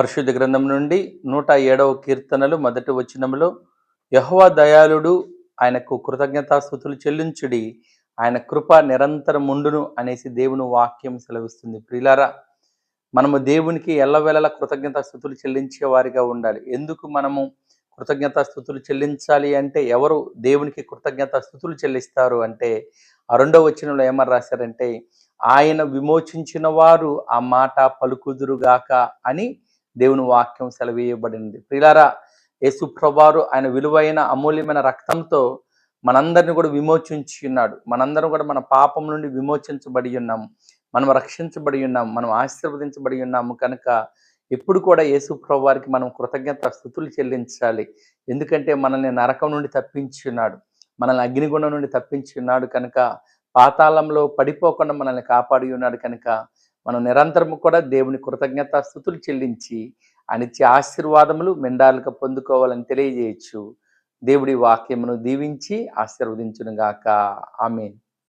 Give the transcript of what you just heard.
పరిశుద్ధ గ్రంథం నుండి నూట ఏడవ కీర్తనలు మొదటి వచనములో యహోవా దయాళుడు ఆయనకు కృతజ్ఞతాస్థుతులు చెల్లించుడి ఆయన కృప నిరంతరం ఉండును అనేసి దేవుని వాక్యం సెలవిస్తుంది. ప్రిలారా మనము దేవునికి ఎల్లవేళల కృతజ్ఞతాస్థుతులు చెల్లించే వారిగా ఉండాలి. ఎందుకు మనము కృతజ్ఞతాస్థుతులు చెల్లించాలి అంటే ఎవరు దేవునికి కృతజ్ఞతాస్థుతులు చెల్లిస్తారు అంటే ఆ రెండవ వచనంలో ఏమని రాశారంటే ఆయన విమోచించిన వారు ఆ మాట పలుకుదురుగాక అని దేవుని వాక్యం సెలవేయబడింది ప్రిలారా యేసు ఆయన విలువైన అమూల్యమైన రక్తంతో మనందరిని కూడా విమోచించి ఉన్నాడు. మనందరం కూడా మన పాపం నుండి విమోచించబడి ఉన్నాము మనం రక్షించబడి ఉన్నాం. మనం ఆశీర్వదించబడి ఉన్నాము కనుక ఎప్పుడు కూడా యేసు వారికి మనం కృతజ్ఞత స్థుతులు చెల్లించాలి. ఎందుకంటే మనల్ని నరకం నుండి తప్పించి ఉన్నాడు. మనల్ని అగ్నిగుణం నుండి తప్పించి ఉన్నాడు కనుక పాతాళంలో పడిపోకుండా మనల్ని కాపాడి ఉన్నాడు కనుక మనం నిరంతరము కూడా దేవుని కృతజ్ఞత స్థుతులు చెల్లించి అనిచ్చే ఆశీర్వాదములు మెండాలుగా పొందుకోవాలని తెలియజేయచ్చు. దేవుడి వాక్యమును దీవించి ఆశీర్వదించునుగాక. ఆమెన్.